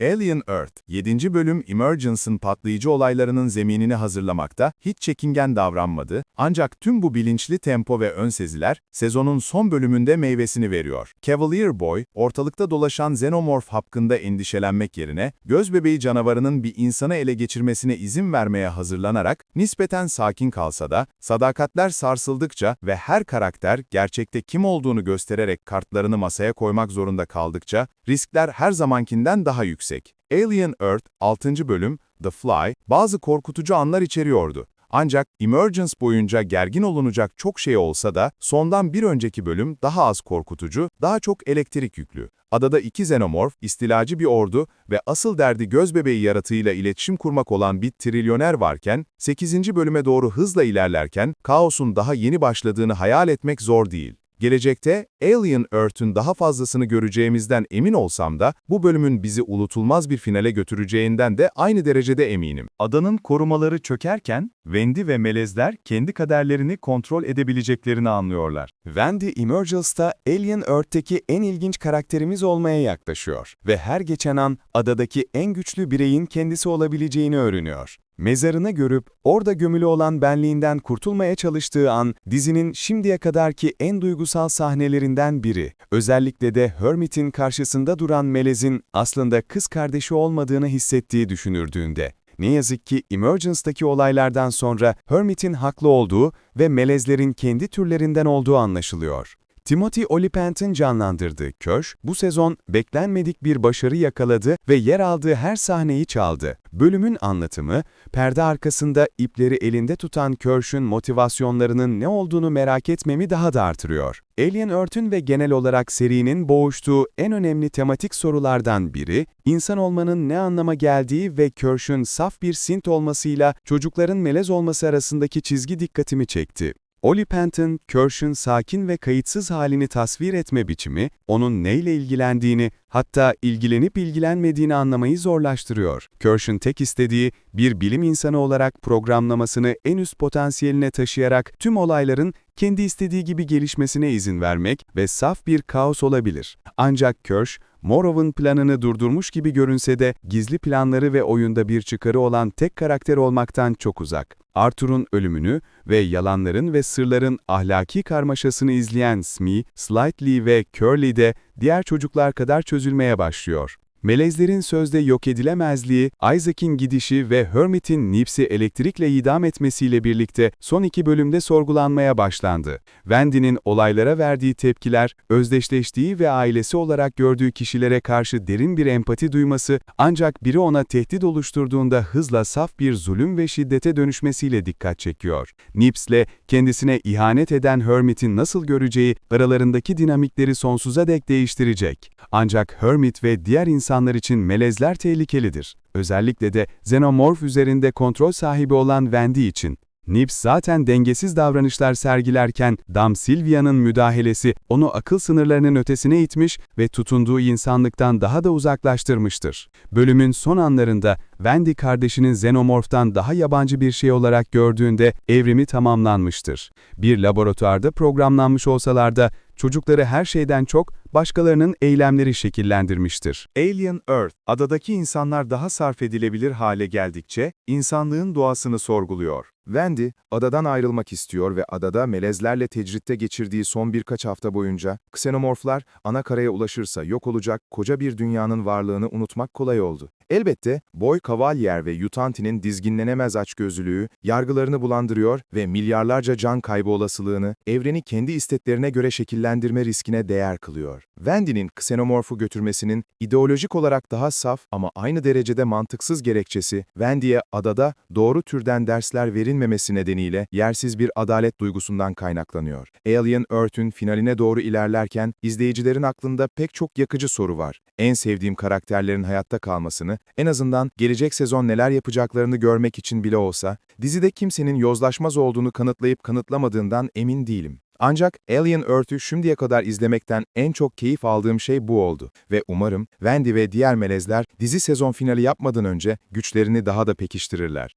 Alien Earth, 7. bölüm Emergence'ın patlayıcı olaylarının zeminini hazırlamakta hiç çekingen davranmadı, ancak tüm bu bilinçli tempo ve ön seziler, sezonun son bölümünde meyvesini veriyor. Cavalier Boy, ortalıkta dolaşan Xenomorph hakkında endişelenmek yerine, gözbebeği canavarının bir insanı ele geçirmesine izin vermeye hazırlanarak, nispeten sakin kalsa da, sadakatler sarsıldıkça ve her karakter gerçekte kim olduğunu göstererek kartlarını masaya koymak zorunda kaldıkça, riskler her zamankinden daha yüksek. Alien Earth 6. bölüm, The Fly, bazı korkutucu anlar içeriyordu. Ancak Emergence boyunca gergin olunacak çok şey olsa da sondan bir önceki bölüm daha az korkutucu, daha çok elektrik yüklü. Adada iki xenomorf, istilacı bir ordu ve asıl derdi gözbebeği yaratığıyla iletişim kurmak olan bir trilyoner varken, 8. bölüme doğru hızla ilerlerken, kaosun daha yeni başladığını hayal etmek zor değil. Gelecekte Alien Earth'ün daha fazlasını göreceğimizden emin olsam da bu bölümün bizi unutulmaz bir finale götüreceğinden de aynı derecede eminim. Adanın korumaları çökerken Wendy ve melezler kendi kaderlerini kontrol edebileceklerini anlıyorlar. Wendy Emergence'da Alien Earth'teki en ilginç karakterimiz olmaya yaklaşıyor ve her geçen an adadaki en güçlü bireyin kendisi olabileceğini öğreniyor. Mezarını görüp orada gömülü olan benliğinden kurtulmaya çalıştığı an dizinin şimdiye kadarki en duygusal sahnelerinden biri. Özellikle de Hermit'in karşısında duran Melez'in aslında kız kardeşi olmadığını hissettiği düşünürdüğünde. Ne yazık ki Emergence'daki olaylardan sonra Hermit'in haklı olduğu ve melezlerin kendi türlerinden olduğu anlaşılıyor. Timothy Olyphant'ın canlandırdığı Köş, bu sezon beklenmedik bir başarı yakaladı ve yer aldığı her sahneyi çaldı. Bölümün anlatımı, perde arkasında ipleri elinde tutan Körş'ün motivasyonlarının ne olduğunu merak etmemi daha da artırıyor. Alien Earth'ün ve genel olarak serinin boğuştuğu en önemli tematik sorulardan biri, insan olmanın ne anlama geldiği ve Körş'ün saf bir sint olmasıyla çocukların melez olması arasındaki çizgi dikkatimi çekti. Ollie Penton, Kirsch'ün sakin ve kayıtsız halini tasvir etme biçimi, onun neyle ilgilendiğini, hatta ilgilenip ilgilenmediğini anlamayı zorlaştırıyor. Kirsch'ün tek istediği, bir bilim insanı olarak programlamasını en üst potansiyeline taşıyarak tüm olayların kendi istediği gibi gelişmesine izin vermek ve saf bir kaos olabilir. Ancak Kirsch, Morov'un planını durdurmuş gibi görünse de gizli planları ve oyunda bir çıkarı olan tek karakter olmaktan çok uzak. Arthur'un ölümünü ve yalanların ve sırların ahlaki karmaşasını izleyen Smee, Slightly ve Curly de diğer çocuklar kadar çözülmeye başlıyor. Melezlerin sözde yok edilemezliği, Isaac'in gidişi ve Hermit'in Nips'i elektrikle idam etmesiyle birlikte son iki bölümde sorgulanmaya başlandı. Wendy'nin olaylara verdiği tepkiler, özdeşleştiği ve ailesi olarak gördüğü kişilere karşı derin bir empati duyması, ancak biri ona tehdit oluşturduğunda hızla saf bir zulüm ve şiddete dönüşmesiyle dikkat çekiyor. Nips'le kendisine ihanet eden Hermit'in nasıl göreceği, aralarındaki dinamikleri sonsuza dek değiştirecek. Ancak Hermit ve diğer insanlar insanlar için melezler tehlikelidir. Özellikle de xenomorf üzerinde kontrol sahibi olan Wendy için. Nips zaten dengesiz davranışlar sergilerken Dam Silvia'nın müdahalesi onu akıl sınırlarının ötesine itmiş ve tutunduğu insanlıktan daha da uzaklaştırmıştır. Bölümün son anlarında Wendy kardeşinin xenomorftan daha yabancı bir şey olarak gördüğünde evrimi tamamlanmıştır. Bir laboratuvarda programlanmış olsalar da çocukları her şeyden çok başkalarının eylemleri şekillendirmiştir. Alien Earth, adadaki insanlar daha sarf edilebilir hale geldikçe insanlığın doğasını sorguluyor. Wendy, adadan ayrılmak istiyor ve adada melezlerle tecritte geçirdiği son birkaç hafta boyunca, ksenomorflar ana karaya ulaşırsa yok olacak koca bir dünyanın varlığını unutmak kolay oldu. Elbette, Boy Cavalier ve Yutanti'nin dizginlenemez açgözlülüğü, yargılarını bulandırıyor ve milyarlarca can kaybı olasılığını, evreni kendi isteklerine göre şekillendirme riskine değer kılıyor. Wendy'nin ksenomorfu götürmesinin, ideolojik olarak daha saf ama aynı derecede mantıksız gerekçesi, Wendy'ye adada doğru türden dersler verilmemesi nedeniyle yersiz bir adalet duygusundan kaynaklanıyor. Alien Earth'ün finaline doğru ilerlerken, izleyicilerin aklında pek çok yakıcı soru var. En sevdiğim karakterlerin hayatta kalmasını, en azından gelecek sezon neler yapacaklarını görmek için bile olsa, dizide kimsenin yozlaşmaz olduğunu kanıtlayıp kanıtlamadığından emin değilim. Ancak Alien Earth'ü şimdiye kadar izlemekten en çok keyif aldığım şey bu oldu ve umarım Wendy ve diğer melezler dizi sezon finali yapmadan önce güçlerini daha da pekiştirirler.